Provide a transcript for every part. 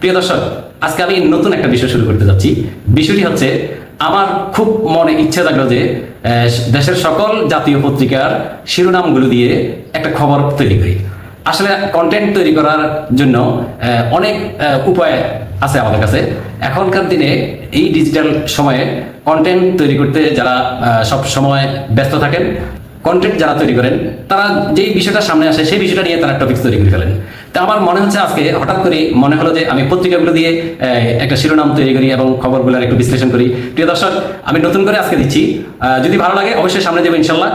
প্রিয় দর্শক, আজকে আমি নতুন একটা বিষয় শুরু করতে যাচ্ছি। বিষয়টি হচ্ছে, আমার খুব মনে ইচ্ছে থাকল যে দেশের সকল জাতীয় পত্রিকার শিরোনামগুলো দিয়ে একটা খবর তৈরি করি। আসলে কন্টেন্ট তৈরি করার জন্য অনেক উপায় আছে আমাদের কাছে। এখনকার দিনে এই ডিজিটাল সময়ে কন্টেন্ট তৈরি করতে যারা সব সময় ব্যস্ত থাকেন কন্টেন্ট যারা তৈরি করেন, তারা যেই বিষয়টা সামনে আসে, সেই বিষয়টা নিয়ে তারা টপিক তৈরি করে ফেলেন। তা আমার মনে হচ্ছে আজকে হঠাৎ করে মনে হলো যে আমি পত্রিকাগুলো দিয়ে একটা শিরোনাম তৈরি করি এবং খবরগুলোর একটু বিশ্লেষণ করি। প্রিয় দর্শক, আমি নতুন করে আজকে দিচ্ছি। যদি ভালো লাগে, অবশ্যই সামনে দেবো ইনশাল্লাহ।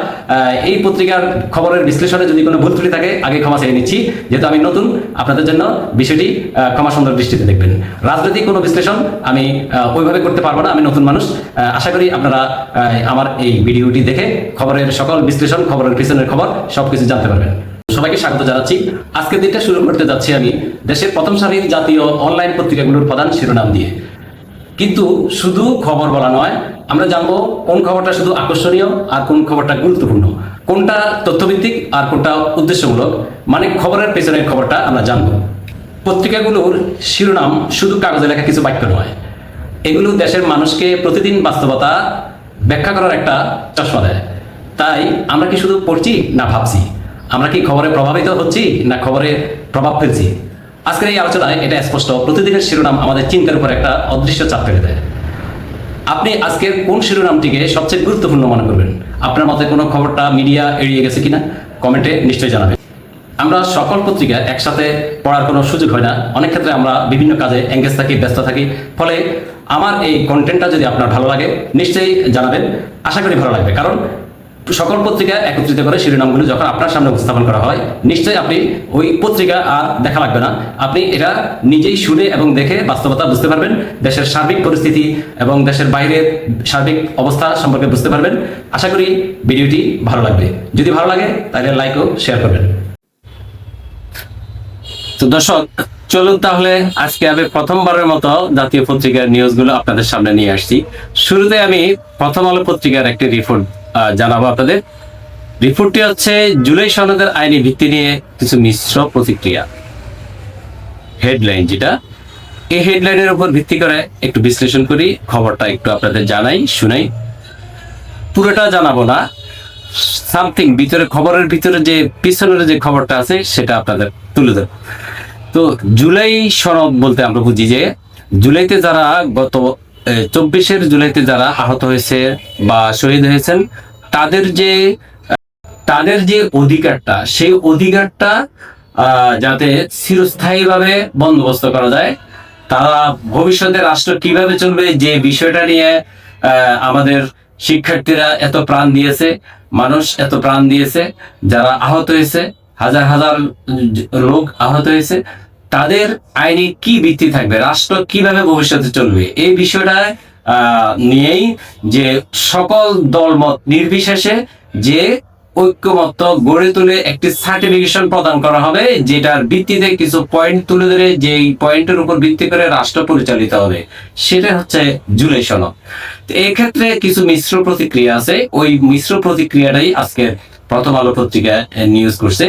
এই পত্রিকার খবরের বিশ্লেষণে যদি কোনো ভুল ত্রুটি থাকে, আগে ক্ষমা চেয়ে নিচ্ছি। যেহেতু আমি নতুন, আপনাদের জন্য বিষয়টি ক্ষমা সুন্দর দৃষ্টিতে দেখবেন। রাজনৈতিক কোনো বিশ্লেষণ আমি ওইভাবে করতে পারব না, আমি নতুন মানুষ। আশা করি আপনারা আমার এই ভিডিওটি দেখে খবরের সকল বিশ্লেষণ, খবরের পিছনের খবর সবকিছু জানতে পারবেন। সবাইকে স্বাগত জানাচ্ছি। আজকের দিনটা শুরু করতে যাচ্ছি আমি দেশের প্রথম সারির জাতীয় অনলাইন পত্রিকাগুলোর প্রধান শিরোনাম দিয়ে। কিন্তু শুধু খবর বলা নয়, আমরা জানব কোন খবরটা শুধু আকর্ষণীয় আর কোন খবরটা গুরুত্বপূর্ণ। কোনটা তথ্যভিত্তিক আর কোনটা উদ্দেশ্যমূলক মানে খবরের পেছনের খবরটা আমরা জানব। পত্রিকাগুলোর শিরোনাম শুধু কাগজে লেখা কিছু বাক্য নয়, এগুলো দেশের মানুষকে প্রতিদিন বাস্তবতা ব্যাখ্যা করার একটা চশমা দেয়। তাই আমরা কি শুধু পড়ছি না ভাবছি? আমরা কি খবরে প্রভাবিত হচ্ছি না খবরে প্রভাব ফেলছি? আজকের এই আলোচনায় এটা স্পষ্ট, প্রতিদিনের শিরোনাম আমাদের চিন্তার উপর একটা অদৃশ্য চাপ ফেলে দেয়। আপনি আজকের কোন শিরোনামটিকে সবচেয়ে গুরুত্বপূর্ণ মনে করবেন? আপনার মতে কোনো খবরটা মিডিয়া এড়িয়ে গেছে কিনা? কমেন্টে নিশ্চয়ই জানাবেন। আমরা সকল পত্রিকা একসাথে পড়ার কোনো সুযোগ হয় না। অনেক ক্ষেত্রে আমরা বিভিন্ন কাজে এঙ্গেজ থাকি, ব্যস্ত থাকি। ফলে আমার এই কন্টেন্টটা যদি আপনার ভালো লাগে, নিশ্চয়ই জানাবেন। আশা করি ভালো লাগবে। কারণ সকল পত্রিকা একত্রিত করে শিরোনামগুলো যখন আপনার সামনে উপস্থাপন করা হয়, নিশ্চয়ই আপনি ওই পত্রিকা আর দেখা লাগবে না। আপনি এটা নিজেই শুনে এবং দেখে বাস্তবতা বুঝতে পারবেন, দেশের সার্বিক পরিস্থিতি এবং দেশের বাইরের সার্বিক অবস্থা সম্পর্কে বুঝতে পারবেন। আশা করি ভিডিওটি ভালো লাগবে। যদি ভালো লাগে, তাহলে লাইক ও শেয়ার করবেন। তো দর্শক, চলুন তাহলে আজকে আমি প্রথমবারের মতো জাতীয় পত্রিকার নিউজগুলো আপনাদের সামনে নিয়ে আসছি। শুরুতে আমি প্রথম আলো পত্রিকার একটি রিপোর্ট জানাব আপনাদের। রিপোর্টটি হচ্ছে, জুলাই সনদের আইনি ভিত্তি নিয়ে কিছু মিশ্র প্রতিক্রিয়া। হেডলাইন যেটা, এই হেডলাইনের উপর ভিত্তি করে একটু বিশ্লেষণ করি, খবরটা একটু আপনাদের জানাই, শুনাই। পুরোটা জানাব না, সামথিং ভিতরে, খবরের ভিতরে যে, পিছনের যে খবরটা আছে, সেটা আপনাদের তুলে দেব তো জুলাই সনদ বলতে আমরা বুঝি যে, জুলাইতে যারা গত চব্বিশের জুলাইতে যারা আহত হয়েছে বা শহীদ হয়েছেন, তাদের যে তাদের যে অধিকারটা, সেই অধিকারটা যাতে চিরস্থায়ীভাবে বন্দোবস্ত করা যায়, তারা ভবিষ্যতে রাষ্ট্র কীভাবে চলবে, যে বিষয়টা নিয়ে আমাদের শিক্ষার্থীরা এত প্রাণ দিয়েছে, মানুষ এত প্রাণ দিয়েছে, যারা আহত হয়েছে, হাজার হাজার লোক আহত হয়েছে তাদের আইনি কি ভিত্তি থাকবে? রাষ্ট্র কীভাবে ভবিষ্যতে চলবে? এই বিষয়টা নিয়েই যে সকল দলমত নির্বিশেষে যে ঐক্যমত্য গড়ে তুলে একটি সার্টিফিকেশন প্রদান করা হবে, যেটার ভিত্তিতে কিছু পয়েন্ট তুলে ধরে, যেই পয়েন্টের উপর ভিত্তি করে রাষ্ট্র পরিচালিত হবে। সেটা হচ্ছে জুলাই সনদ। তো এই ক্ষেত্রে কিছু মিশ্র প্রতিক্রিয়া আছে। ওই মিশ্র প্রতিক্রিয়াটাই আজকে প্রথম আলো পত্রিকা নিউজ করছে।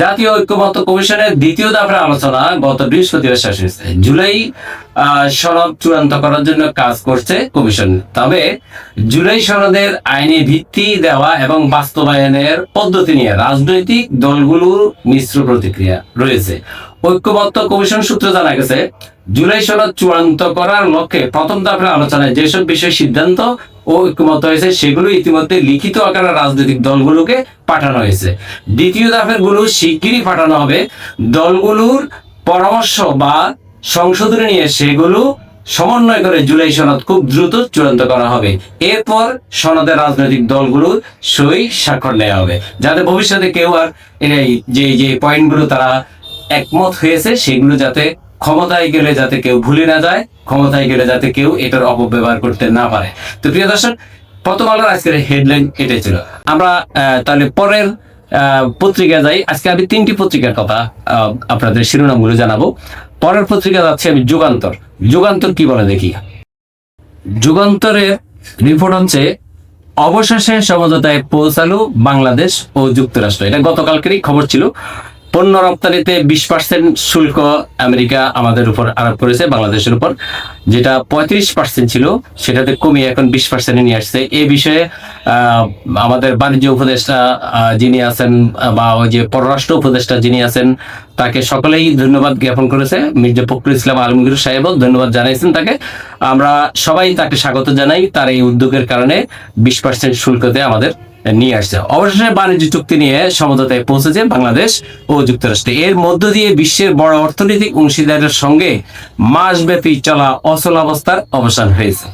জাতীয় ঐক্যমত্য কমিশনের দ্বিতীয় দফার আলোচনা গত বৃহস্পতিবার শেষ হয়েছে। জুলাই সনদ চূড়ান্ত করার জন্য কাজ করছে কমিশন। তবে জুলাই সনদের আইনি ভিত্তি দেওয়া এবং বাস্তবায়নের পদ্ধতি নিয়ে রাজনৈতিক দলগুলোর মিশ্র প্রতিক্রিয়া রয়েছে। ঐক্যমত্য কমিশন সূত্র জানা গেছে, জুলাই সনদ চূড়ান্ত করার লক্ষ্যে প্রথম দফার আলোচনায় যেসব বিষয় সিদ্ধান্ত ও ঐক্যমত হয়েছে, সেগুলো ইতিমধ্যে লিখিত আকারে রাজনৈতিক দলগুলোকে পাঠানো হয়েছে। দ্বিতীয় দফেরগুলো শিগগিরই পাঠানো হবে। দলগুলোর পরামর্শ বা সংশোধনী নিয়ে সেগুলো সমন্বয় করে জুলাই সনদ খুব দ্রুত চূড়ান্ত করা হবে। এরপর সনদের রাজনৈতিক দলগুলোর সই স্বাক্ষর নেওয়া হবে। যাতে ভবিষ্যতে কেউ আর এই যে যে পয়েন্টগুলো তারা একমত হয়েছে, সেগুলো যাতে ক্ষমতায় গেলে যাতে কেউ ভুলে না যায়, ক্ষমতায় গেলে যাতে কেউ এটার অপব্যবহার করতে না পারে। তো প্রিয় দর্শক, প্রথম আলোর আজকের হেডলাইন এটাই ছিল। আমরা তাহলে পরের পত্রিকা যাই। আজকে আমি তিনটি পত্রিকার কথা আপনাদের শিরোনামগুলো জানাব। পরের পত্রিকা যাচ্ছে আমি যুগান্তর। যুগান্তর কি বলে দেখি? যুগান্তরের রিপোর্ট হচ্ছে, অবশেষে সমঝোতায় পৌঁছালো বাংলাদেশ ও যুক্তরাষ্ট্র। এটা গতকালকেরই খবর ছিল। পণ্য রপ্তানিতে বিশ পার্সেন্ট শুল্ক আমেরিকা আমাদের উপর আরোপ করেছে, বাংলাদেশের উপর। যেটা পঁয়ত্রিশ পার্সেন্ট ছিল, সেটাতে কমিয়ে এখন বিশ পার্সেন্টে নিয়ে আসছে। এই বিষয়ে আমাদের বাণিজ্য উপদেষ্টা যিনি আছেন, বা ওই যে পররাষ্ট্র উপদেষ্টা যিনি আছেন, তাকে সকলেই ধন্যবাদ জ্ঞাপন করেছে। মির্জা ফখরুল ইসলাম আলমগীর সাহেবও ধন্যবাদ জানাইছেন তাকে। আমরা সবাই তাকে স্বাগত জানাই, তার এই উদ্যোগের কারণে বিশ পার্সেন্ট শুল্কতে আমাদের নিয়ে আসছে। অবশেষে বাণিজ্য চুক্তি নিয়ে সমঝোতায় পৌঁছেছে বাংলাদেশ ও যুক্তরাষ্ট্র। এর মধ্য দিয়ে বিশ্বের বড় অর্থনৈতিক অংশীদারের সঙ্গে মাসব্যাপী চলা অচল অবস্থার অবসান হয়েছে।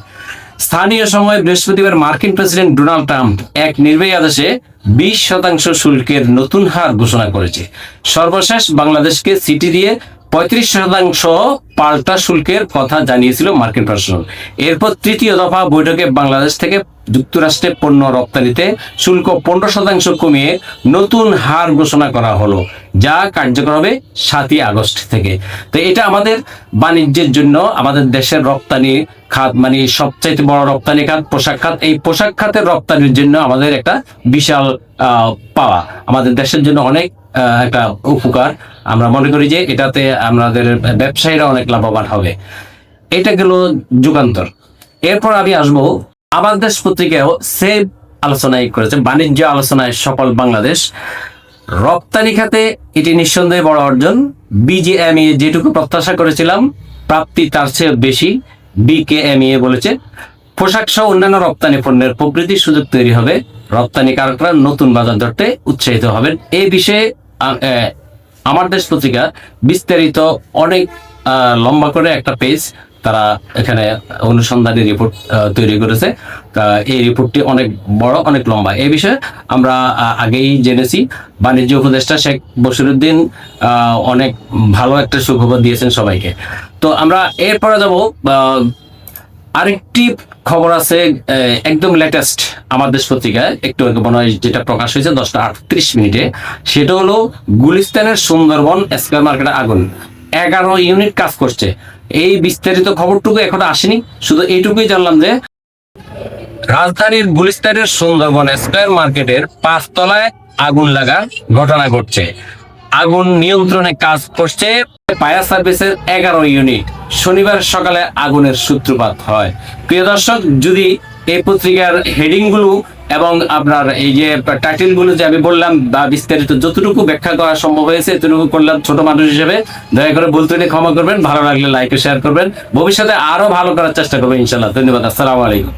স্থানীয় সময় বৃহস্পতিবার মার্কিন প্রেসিডেন্ট ডোনাল্ড ট্রাম্প এক নির্বাহী আদেশে বিশ শতাংশ শুল্কের নতুন হার ঘোষণা করেছে। সর্বশেষ বাংলাদেশকে সিটি দিয়ে পঁয়ত্রিশ শতাংশ পাল্টা শুল্কের কথা জানিয়েছিল মার্কিন প্রশাসন। এরপর তৃতীয় দফা বৈঠকে বাংলাদেশ থেকে যুক্তরাষ্ট্রে পণ্য রপ্তানিতে শুল্ক পনেরো শতাংশ কমিয়ে নতুন হার ঘোষণা করা হলো, যা কার্যকর হবে সাতই আগস্ট থেকে। তো এটা আমাদের বাণিজ্যের জন্য, আমাদের দেশের রপ্তানি খাত মানে সবচাইতে বড় রপ্তানি খাত, পোশাক খাত। এই পোশাক খাতের রপ্তানির জন্য আমাদের একটা বিশাল পাওয়া। আমাদের দেশের জন্য অনেক একটা উপকার। আমরা মনে করি যে এটাতে আমাদের ব্যবসায়ীরা অনেক লাভবান হবে। এটা গেল যুগান্তর। এরপর আমি আসব আমার দেশ পত্রিকাও সেভ আলোচনায় করেছে, বাণিজ্য আলোচনায় সফল বাংলাদেশ। রপ্তানি খাতে এটি নিঃসন্দেহে বড় অর্জন। বিজিএমই যেটুকু প্রত্যাশা করেছিলাম, প্রাপ্তি তার চেয়ে বেশি বিকেএমইএ বলেছে। পোশাক সহ অন্যান্য রপ্তানি পণ্যের প্রবৃদ্ধির সুযোগ তৈরি হবে। রপ্তানিকারকরা নতুন বাজার ধরতে উৎসাহিত হবেন। এই বিষয়ে আমার দেশ পত্রিকা বিস্তারিত অনেক লম্বা করে একটা পেজ তারা এখানে অনুসন্ধানী রিপোর্ট তৈরি করেছে। এই রিপোর্টটি অনেক বড়, অনেক লম্বা। এই বিষয়ে আমরা আগেই জেনেছি, বাণিজ্য উপদেষ্টা শেখ বসিরুদ্দিন অনেক ভালো একটা সুখবর দিয়েছেন সবাইকে। তো আমরা এরপরে যাব আরেকটি খবর আছে একদম লেটেস্ট আমার দেশ পত্রিকায়, একটু মনে হয় যেটা প্রকাশ হয়েছে দশটা আটত্রিশ মিনিটে, সেটা হলো গুলিস্তানের সুন্দরবন স্কয়ার মার্কেটে আগুন। এগারো ইউনিট কাজ করছে। এই বিস্তারিত খবরটুকু এখনও আসেনি, শুধু এইটুকুই জানলাম যে রাজধানীর গুলিস্তানের সুন্দরবন স্কয়ার মার্কেটের পাঁচতলায় আগুন লাগার ঘটনা ঘটছে। আগুন নিয়ন্ত্রণে কাজ করছে ফায়ার সার্ভিসের এগারো ইউনিট। শনিবার সকালে আগুনের সূত্রপাত হয়। প্রিয় দর্শক, যদি এই পত্রিকার হেডিংগুলো এবং আপনার এই যে টাইটেলগুলো যে আমি বললাম বা বিস্তারিত যতটুকু ব্যাখ্যা করা সম্ভব হয়েছে, এতটুকু করলাম ছোট মানুষ হিসেবে। দয়া করে বলতে ক্ষমা করবেন, ভালো লাগলে লাইক শেয়ার করবেন। ভবিষ্যতে আরও ভালো করার চেষ্টা করবেন ইনশাল্লাহ ধন্যবাদ, আসসালামু আলাইকুম।